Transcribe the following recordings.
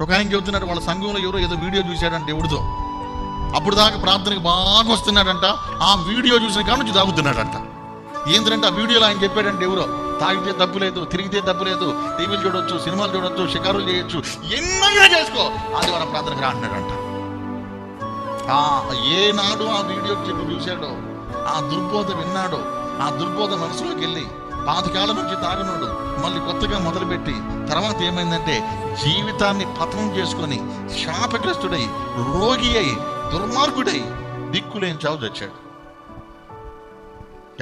ఒక ఆయన చెబుతున్నాడు వాళ్ళ సంఘంలో ఎవరో ఏదో వీడియో చూశాడంట ఎవరితో అప్పుడు దాకా ప్రార్థనకి బాగా వస్తున్నాడంట ఆ వీడియో చూసిన కాడ నుంచి తాగుతున్నాడంట. ఏంటంటే ఆ వీడియోలో ఆయన చెప్పాడంటే ఎవరో తాగితే తప్పు లేదు తిరిగితే తప్పు లేదు టీవీలు చూడొచ్చు సినిమాలు చూడొచ్చు షికారులు చేయొచ్చు ఎన్నైనా చేసుకో ఆదివారం ప్రార్థనకి రా అంటున్నాడంట ఆ ఏనాడు ఆ వీడియో క్లిప్ చూశాడో ఆ దుర్బోధ విన్నాడో ఆ దుర్బోధ మనసులోకి వెళ్ళి పాతకాలం నుంచి తాగనుడు మళ్ళీ కొత్తగా మొదలుపెట్టి తర్వాత ఏమైందంటే జీవితాన్ని పతనం చేసుకొని శాపగ్రస్తుడై రోగి అయి దుర్మార్గుడై దిక్కులేని చావు తెచ్చాడు.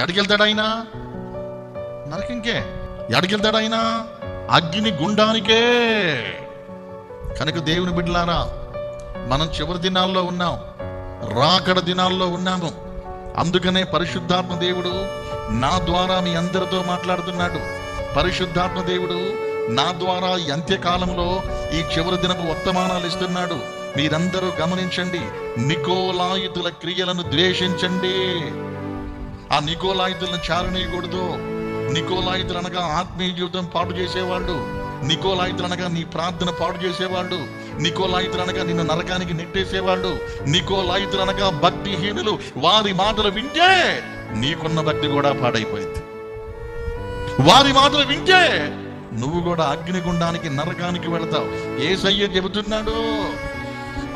ఎడకెళ్తాడు ఆయన? నరకింకే. ఎడకెళ్తాడు ఆయన? అగ్ని గుండానికే. కనుక దేవుని బిడ్డలారా మనం చివరి దినాల్లో ఉన్నాం. రాకడ దినాల్లో ఉన్నాము. అందుకనే పరిశుద్ధాత్మ దేవుడు నా ద్వారా మీ అందరితో మాట్లాడుతున్నాడు. పరిశుద్ధాత్మ దేవుడు నా ద్వారా ఈ అంత్యకాలంలో ఈ చివరి దినపు వర్తమానాలు ఇస్తున్నాడు. మీరందరూ గమనించండి నికోలాయుతుల క్రియలను ద్వేషించండి. ఆ నికోలాయుతులను చారనీయకూడదు. నికోలాయుతులు అనగా ఆత్మీయ జీవితం పాటు చేసేవాళ్ళు. నికోలాయుతులు అనగా నీ ప్రార్థన పాడు చేసేవాళ్ళు. నికోలాయుతులు అనగా నిన్ను నరకానికి నెట్టేసేవాళ్ళు. నికోలాయుతులు అనగా భక్తిహీనులు వారి మాటలు వింటే నీకున్న భక్తి కూడా పాడైపోయింది. వారి మాటలు వింటే నువ్వు కూడా అగ్నిగుండానికి నరకానికి వెళతావు. ఏసయ్య చెబుతున్నాడు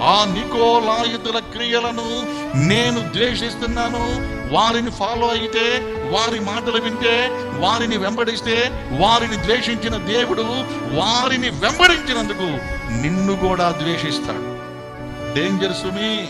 ఆ నికోలాయుతుల క్రియలను నేను ద్వేషిస్తున్నాను. వారిని ఫాలో అయితే వారి మాటలు వింటే వారిని వెంబడిస్తే వారిని ద్వేషించిన దేవుడు వారిని వెంబడించినందుకు నిన్ను కూడా ద్వేషిస్తాడు. Danger sumi.